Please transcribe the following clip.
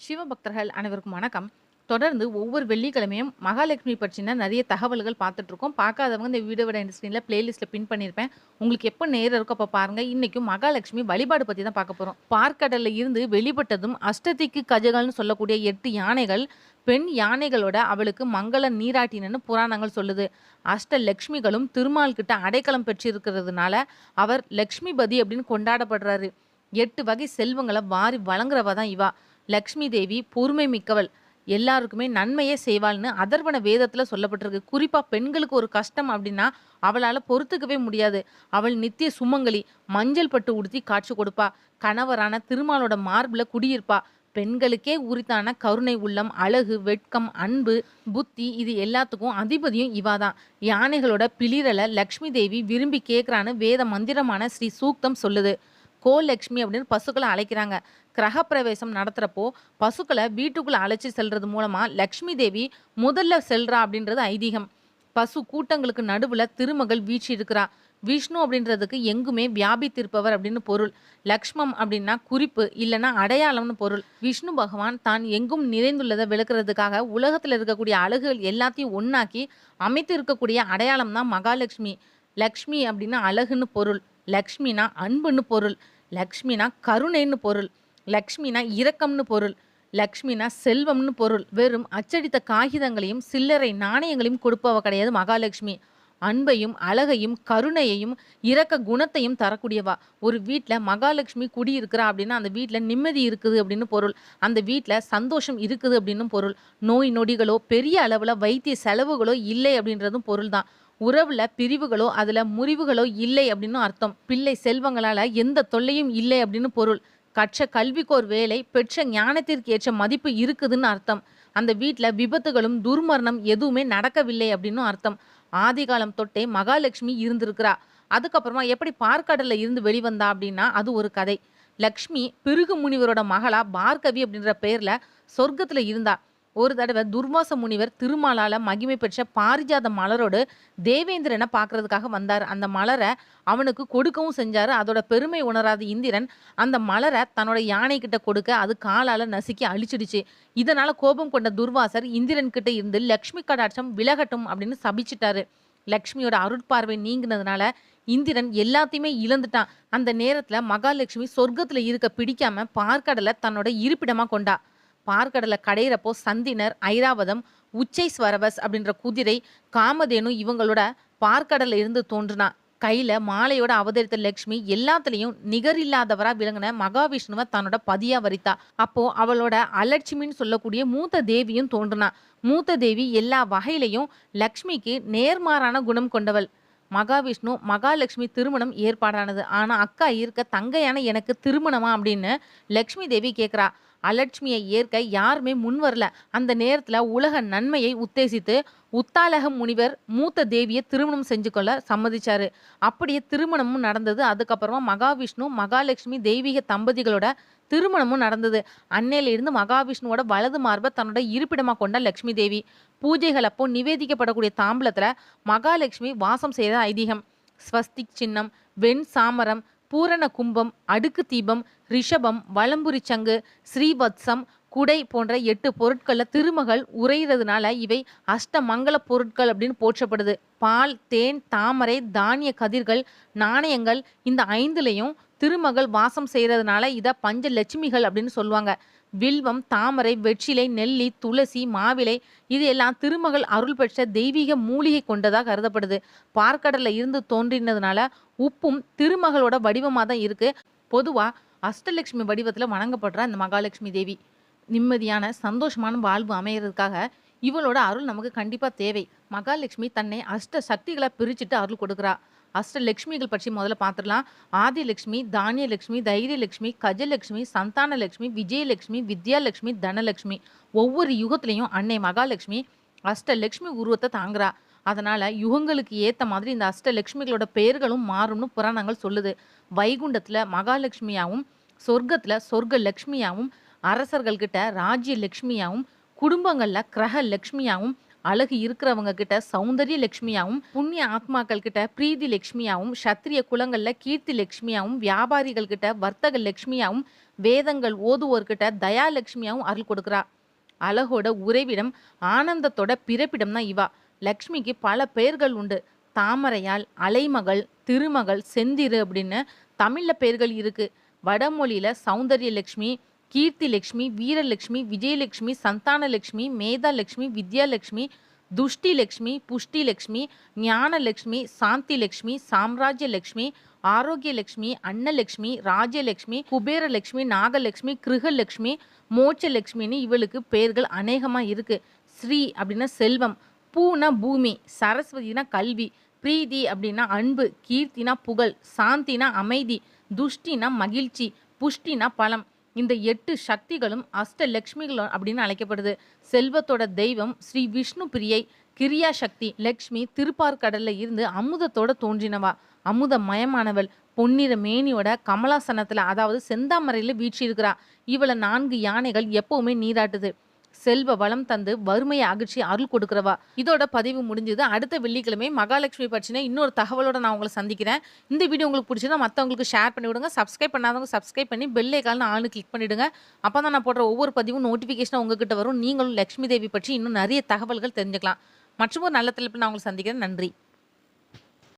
சிவபக்தர்கள் அனைவருக்கும் வணக்கம். தொடர்ந்து ஒவ்வொரு வெள்ளிக்கிழமையும் மகாலட்சுமி பற்றின நிறைய தகவல்கள் பார்த்துட்டு இருக்கோம். பார்க்காதவங்க இந்த வீடியோ விட இண்டஸ்ட்ரியில் பிளேலிஸ்ட்டில் பின் பண்ணியிருப்பேன் உங்களுக்கு எப்போ நேரம் இருக்கோ அப்போ பாருங்க. இன்றைக்கும் மகாலட்சுமி வழிபாடு பற்றி தான் பார்க்க போகிறோம் பார்க்கடலில் இருந்து வெளிப்பட்டதும் அஷ்டதிக்கு கஜகள்னு சொல்லக்கூடிய எட்டு யானைகள் பெண் யானைகளோட அவளுக்கு மங்கள நீராட்டினன்னு புராணங்கள் சொல்லுது. அஷ்ட லக்ஷ்மிகளும் திருமால் கிட்ட அடைக்கலம் பெற்றிருக்கிறதுனால அவர் லக்ஷ்மிபதி அப்படின்னு கொண்டாடப்படுறாரு. எட்டு வகை செல்வங்களை வாரி வழங்குறவ தான் இவா. லக்ஷ்மி தேவி பொறுமை மிக்கவள். எல்லாருக்குமே நன்மையே செய்வாள்னு அதர்வன வேதத்தில் சொல்லப்பட்டிருக்கு. குறிப்பாக பெண்களுக்கு ஒரு கஷ்டம் அப்படின்னா அவளால் பொறுத்துக்கவே முடியாது. அவள் நித்திய சுமங்கலி மஞ்சள் பட்டு உடுத்தி காட்சி கொடுப்பா. கணவரான திருமாலோட மார்பில் குடியிருப்பா. பெண்களுக்கே உரித்தான கருணை உள்ளம் அழகு வெட்கம் அன்பு புத்தி இது எல்லாத்துக்கும் அதிபதியும் இவாதான். யானைகளோட பிளிரலை லக்ஷ்மி தேவி விரும்பி கேட்குறான்னு வேத மந்திரமான ஸ்ரீ சூக்தம் சொல்லுது. கோலக்ஷ்மி அப்படின்னு பசுக்களை அழைக்கிறாங்க. கிரகப்பிரவேசம் நடத்துகிறப்போ பசுக்களை வீட்டுக்குள்ளே அழைச்சி செல்றது மூலமாக லக்ஷ்மி தேவி முதல்ல செல்றா அப்படின்றது ஐதீகம். பசு கூட்டங்களுக்கு நடுவில் திருமகள் வீழ்ச்சி இருக்கிறா. விஷ்ணு அப்படின்றதுக்கு எங்குமே வியாபித்திருப்பவர் அப்படின்னு பொருள். லக்ஷ்மம் அப்படின்னா குறிப்பு இல்லைன்னா அடையாளம்னு பொருள். விஷ்ணு பகவான் தான் எங்கும் நிறைந்துள்ளதை விளக்குறதுக்காக உலகத்தில் இருக்கக்கூடிய அழகுகள் எல்லாத்தையும் ஒன்னாக்கி அமைத்து இருக்கக்கூடிய அடையாளம் தான் மகாலட்சுமி. லக்ஷ்மி அப்படின்னா அழகுன்னு பொருள். லக்ஷ்மினா அன்புன்னு பொருள். லக்ஷ்மினா கருணைன்னு பொருள். லக்ஷ்மினா இரக்கம்னு பொருள் லக்ஷ்மினா செல்வம்னு பொருள். வெறும் அச்சடித்த காகிதங்களையும் சில்லறை நாணயங்களையும் கொடுப்பவ கிடையாது மகாலட்சுமி. அன்பையும் அழகையும் கருணையையும் இரக்க குணத்தையும் தரக்கூடியவா. ஒரு வீட்டில் மகாலட்சுமி குடியிருக்கிறா அப்படின்னா அந்த வீட்டில் நிம்மதி இருக்குது அப்படின்னு பொருள். அந்த வீட்டில் சந்தோஷம் இருக்குது அப்படின்னு பொருள். நோய் நொடிகளோ பெரிய அளவில் வைத்திய செலவுகளோ இல்லை அப்படின்றதும் பொருள் தான். உறவுல பிரிவுகளோ அதில் முறிவுகளோ இல்லை அப்படின்னு அர்த்தம். பிள்ளை செல்வங்களால் எந்த தொல்லையும் இல்லை அப்படின்னு பொருள். கற்ற கல்விக்கோர் வேலை பெற்ற ஞானத்திற்கு ஏற்ற மதிப்பு இருக்குதுன்னு அர்த்தம். அந்த வீட்டில் விபத்துகளும் துர்மரணம் எதுவுமே நடக்கவில்லை அப்படின்னு அர்த்தம். ஆதிகாலம் தொட்டே மகாலட்சுமி இருந்திருக்கிறா. அதுக்கப்புறமா எப்படி பார்க்கடல்ல இருந்து வெளிவந்தா அப்படின்னா அது ஒரு கதை. லக்ஷ்மி பிருகு முனிவரோட மகளா பார்கவி அப்படின்ற பேர்ல சொர்க்கத்துல இருந்தா. ஒரு தடவை துர்வாச முனிவர் திருமாலால் மகிமை பெற்ற பாரிஜாத மலரோடு தேவேந்திரனை பார்க்கறதுக்காக வந்தார். அந்த மலரை அவனுக்கு கொடுக்கவும் செஞ்சாரு. அதோட பெருமை உணராத இந்திரன் அந்த மலரை தன்னோட யானை கிட்ட கொடுக்க அது காலால நசுக்கி அழிச்சிடுச்சு. இதனால கோபம் கொண்ட துர்வாசர் இந்திரன் கிட்ட இருந்து லக்ஷ்மி கடாட்சம் விலகட்டும் அப்படின்னு சபிச்சிட்டாரு. லக்ஷ்மியோட அருட்பார்வை நீங்கினதுனால இந்திரன் எல்லாத்தையுமே இழந்துட்டான். அந்த நேரத்தில் மகாலட்சுமி சொர்க்கத்துல இருக்க பிடிக்காம பார்க்கடலை தன்னோட இருப்பிடமாக கொண்டா. பார்க்கடலை கடையிறப்போ சந்தினர் ஐராவதம் உச்சை ஸ்வரவஸ் அப்படின்ற குதிரை காமதேனு இவங்களோட பார்க்கடல இருந்து தோன்றுனா கையில மாலையோட அவதரித்த லக்ஷ்மி எல்லாத்துலயும் நிகரில்லாதவரா விளங்கின மகாவிஷ்ணுவை தன்னோட பதியா வரித்தா. அப்போ அவளோட அலட்சுமின்னு சொல்லக்கூடிய மூத்த தேவியும் தோன்றுனா. மூத்த தேவி எல்லா வகையிலையும் லக்ஷ்மிக்கு நேர்மாறான குணம் கொண்டவள். மகாவிஷ்ணு மகாலட்சுமி திருமணம் ஏற்பாடானது. ஆனா அக்கா இருக்க தங்கையான எனக்கு திருமணமா அப்படின்னு லக்ஷ்மி தேவி கேட்குறா அலட்சுமியை ஏற்க யாருமே முன் வரல. அந்த நேரத்தில் உலக நன்மையை உத்தேசித்து உத்தாலக முனிவர் மூத்த தேவியை திருமணம் செஞ்சு கொள்ள சம்மதிச்சாரு. அப்படியே திருமணமும் நடந்தது. அதுக்கப்புறமா மகாவிஷ்ணு மகாலட்சுமி தெய்வீக தம்பதிகளோட திருமணமும் நடந்தது. அன்னையிலிருந்து மகாவிஷ்ணுவோட வலது மார்பை தன்னோட இருப்பிடமாக கொண்ட லக்ஷ்மி தேவி. பூஜைகள் அப்போ நிவேதிக்கப்படக்கூடிய தாம்பலத்தில் மகாலட்சுமி வாசம் செய்த ஐதீகம். ஸ்வஸ்திக் சின்னம் வெண் சாமரம் பூரண கும்பம் அடுக்கு தீபம் ரிஷபம் வலம்புரி சங்கு ஸ்ரீவத்சம் குடை போன்ற எட்டு பொருட்களை திருமகள் உரையிறதுனால இவை அஷ்ட மங்கள பொருட்கள் அப்படின்னு போற்றப்படுது. பால் தேன் தாமரை தானிய கதிர்கள் நாணயங்கள் இந்த ஐந்துலையும் திருமகள் வாசம் செய்யறதுனால இதை பஞ்ச லட்சுமிகள் அப்படின்னு சொல்லுவாங்க. வில்வம் தாமரை வெற்றிலை நெல்லி துளசி மாவிலை இது எல்லாம் திருமகள் அருள் பெற்ற தெய்வீக மூலிகை கொண்டதாக கருதப்படுது. பார்க்கடலில் இருந்து தோன்றினதுனால உப்பும் திருமகளோட வடிவமாக தான் இருக்கு. பொதுவா அஷ்டலட்சுமி வடிவத்துல வணங்கப்படுற அந்த மகாலட்சுமி தேவி. நிம்மதியான சந்தோஷமான வாழ்வு அமையறதுக்காக இவளோட அருள் நமக்கு கண்டிப்பா தேவை. மகாலட்சுமி தன்னை அஷ்ட சக்திகளை பிரிச்சுட்டு அருள் கொடுக்குறா. அஷ்டலக்ஷ்மிகள் பற்றி முதல்ல பார்த்துடலாம். ஆதிலக்ஷ்மி தானியலக்ஷ்மி தைரியலட்சுமி கஜலட்சுமி சந்தானலக்ஷ்மி விஜயலட்சுமி வித்யாலட்சுமி தனலட்சுமி ஒவ்வொரு யுகத்திலையும் அன்னை மகாலட்சுமி அஷ்டலட்சுமி உருவத்தை தாங்குறா. அதனால யுகங்களுக்கு ஏத்த மாதிரி இந்த அஷ்டலக்ஷ்மிகளோட பெயர்களும் மாறும்னு புராணங்கள் சொல்லுது. வைகுண்டத்துல மகாலட்சுமியாவும் சொர்க்கத்துல சொர்க்க லக்ஷ்மியாகவும் அரசர்கள்கிட்ட ராஜ்ய லட்சுமியாவும் குடும்பங்கள்ல கிரக லட்சுமியாவும் அழகு இருக்கிறவங்க கிட்ட சௌந்தரிய லட்சுமியாவும் புண்ணிய ஆத்மாக்கள் கிட்ட பிரீதி லட்சுமியாவும் சத்திரிய குலங்கள்ல கீர்த்தி லட்சுமியாவும் வியாபாரிகள் கிட்ட வர்த்தக லட்சுமியாவும் வேதங்கள் ஓதுவோர்கிட்ட தயாலட்சுமியாவும் அருள் கொடுக்குறா. அழகோட உறைவிடம் ஆனந்தத்தோட பிறப்பிடம் தான் இவா. லக்ஷ்மிக்கு பல பெயர்கள் உண்டு. தாமரையால் அலைமகள் திருமகள் செந்திரு அப்படின்னு தமிழில் பெயர்கள் இருக்கு. வடமொழியில் சௌந்தரிய லட்சுமி கீர்த்தி லக்ஷ்மி வீரலட்சுமி விஜயலட்சுமி சந்தானலட்சுமி மேதாலட்சுமி வித்யாலட்சுமி துஷ்டி லக்ஷ்மி புஷ்டி லக்ஷ்மி ஞானலக்ஷ்மி சாந்தி லக்ஷ்மி சாம்ராஜ்ய லக்ஷ்மி ஆரோக்கிய லக்ஷ்மி அன்னலக்ஷ்மி ராஜலக்ஷ்மி குபேரலக்ஷ்மி நாகலக்ஷ்மி கிருகலட்சுமி மோட்சலக்ஷ்மின்னு இவளுக்கு பெயர்கள் அநேகமாக இருக்குது ஸ்ரீ அப்படின்னா செல்வம் பூனா பூமி சரஸ்வதினா கல்வி பிரீதி அப்படின்னா அன்பு கீர்த்தினா புகழ் சாந்தினா அமைதி துஷ்டினா மகிழ்ச்சி புஷ்டினா பலம். இந்த எட்டு சக்திகளும் அஷ்ட லக்ஷ்மிகள் அப்படின்னு அழைக்கப்படுது. செல்வத்தோட தெய்வம் ஸ்ரீ விஷ்ணு பிரியை கிரியா சக்தி லக்ஷ்மி திருப்பார்கடல்ல இருந்து அமுதத்தோட தோன்றினவா. அமுத மயமானவள் பொன்னிற மேனியோட கமலாசனத்துல அதாவது செந்தாமரையில வீற்றி இருக்கிறா இவளை நான்கு யானைகள் எப்பவுமே நீராட்டுது. செல்வ வளம் தந்து வறுமையை அகற்றி அருள் கொடுக்குறவா? இதோட பதிவு முடிஞ்சது. அடுத்த வெள்ளிக்கிழமை மகாலட்சுமி பற்றின இன்னொரு தகவலோட நான் உங்களை சந்திக்கிறேன். இந்த வீடியோ உங்களுக்கு பிடிச்சதா மற்றவங்களுக்கு ஷேர் பண்ணி விடுங்க. சப்ஸ்கிரைப் பண்ணாதவங்க சப்ஸ்கிரைப் பண்ணி பெல் ஐக்கால்னு ஆளு கிளிக் பண்ணிடுங்க. அப்போ தான் நான் போடுற ஒவ்வொரு பதிவும் நோட்டிஃபிகேஷனாக உங்ககிட்ட வரும். நீங்களும் லக்ஷ்மி தேவி பற்றி இன்னும் நிறைய தகவல்கள் தெரிஞ்சுக்கலாம். மற்றும் ஒரு நல்ல தலைப்பு நான் உங்களை சந்திக்கிறேன். நன்றி.